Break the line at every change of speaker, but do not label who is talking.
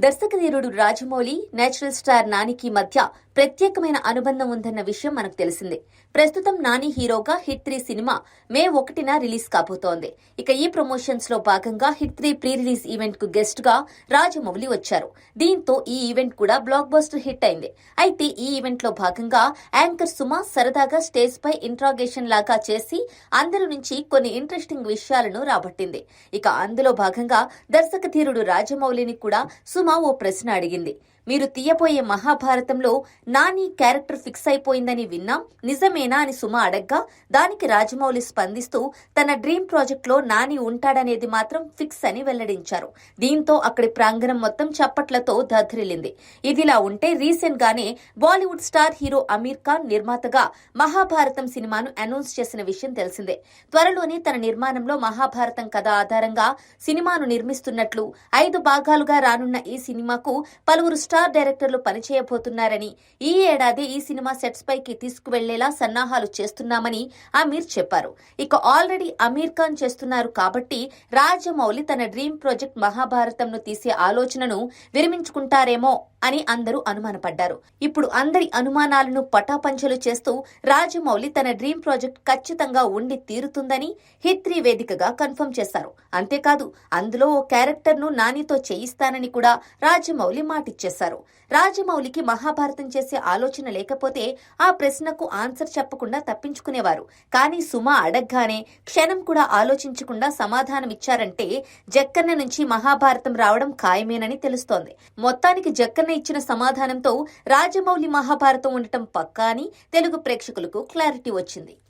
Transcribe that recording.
దర్శకధీరుడు Rajamouli natural star నానికి మధ్య ప్రత్యేకమైన అనుబంధం ఉందన్న విషయం మనకు తెలిసిందే. ప్రస్తుతం నాని హీరోగా హిట్ త్రీ సినిమా మే ఒకటిన రిలీజ్ కాబోతోంది. ఇక ఈ ప్రమోషన్స్లో భాగంగా హిట్ త్రీ ప్రీ రిలీజ్ ఈవెంట్కు గెస్ట్గా రాజమౌళి వచ్చారు. దీంతో ఈ ఈవెంట్ కూడా బ్లాక్ బస్టర్ హిట్ అయింది. అయితే ఈ ఈవెంట్లో భాగంగా యాంకర్ సుమ సరదాగా స్టేజ్ పై ఇంట్రాగేషన్ లాగా చేసి అందరి నుంచి కొన్ని ఇంట్రెస్టింగ్ విషయాలను రాబట్టింది. ఇక అందులో భాగంగా దర్శకధీరుడు రాజమౌళిని కూడా సుమ ఓ ప్రశ్న అడిగింది. మీరు తీయబోయే మహాభారతంలో నాని క్యారెక్టర్ ఫిక్స్ అయిపోయిందని విన్నాం. నిజమేనా అని సుమ అడగ్గా దానికి రాజమౌళి స్పందిస్తూ తన డ్రీమ్ ప్రాజెక్ట్లో నాని ఉంటాడనేది మాత్రం ఫిక్స్ అని వెల్లడించారు. దీంతో అక్కడి ప్రాంగణం మొత్తం చప్పట్లతో దద్రిల్లింది ఇదిలా ఉంటే రీసెంట్ గానే Bollywood star hero Aamir Khan నిర్మాతగా మహాభారతం సినిమాను అనౌన్స్ చేసిన విషయం తెలిసిందే. త్వరలోనే తన నిర్మాణంలో మహాభారతం కథ ఆధారంగా సినిమాను నిర్మిస్తున్నట్లు ఐదు భాగాలుగా రానున్న ఈ సినిమాకు పలువురు స్టార్ డైరెక్టర్లు పనిచేయబోతున్నారని ఈ ఏడాది ఈ సినిమా సెట్స్ పైకి తీసుకువెళ్ళేలా సన్నాహాలు చేస్తున్నామని అమీర్ చెప్పారు. ఇక ఆల్రెడీ అమీర్ ఖాన్ చేస్తున్నారు కాబట్టి రాజమౌళి తన డ్రీమ్ ప్రాజెక్ట్ మహాభారతంను తీసే ఆలోచనను విరమించుకుంటారేమో అని అందరూ అనుమానపడ్డారు. ఇప్పుడు అందరి అనుమానాలను పటాపంచలు చేస్తూ రాజమౌళి తన డ్రీమ్ ప్రాజెక్ట్ ఖచ్చితంగా ఉండి తీరుతుందని హిత్రీ వేదికగా కన్ఫర్మ్ చేశారు. అంతేకాదు అందులో ఓ క్యారెక్టర్ను నానితో చేయిస్తానని కూడా రాజమౌళి మాటిచ్చేశారు. రాజమౌళికి మహాభారతం చేసే ఆలోచన లేకపోతే ఆ ప్రశ్నకు ఆన్సర్ చెప్పకుండా తప్పించుకునేవారు. కానీ సుమ అడగ్గానే క్షణం కూడా ఆలోచించకుండా సమాధానమిచ్చారంటే జక్కన్న నుంచి మహాభారతం రావడం ఖాయమేనని తెలుస్తోంది. మొత్తానికి జక్కన్న ఇచ్చిన సమాధానంతో రాజమౌళి మహాభారతం ఉండటం పక్కా అని తెలుగు ప్రేక్షకులకు క్లారిటీ వచ్చింది.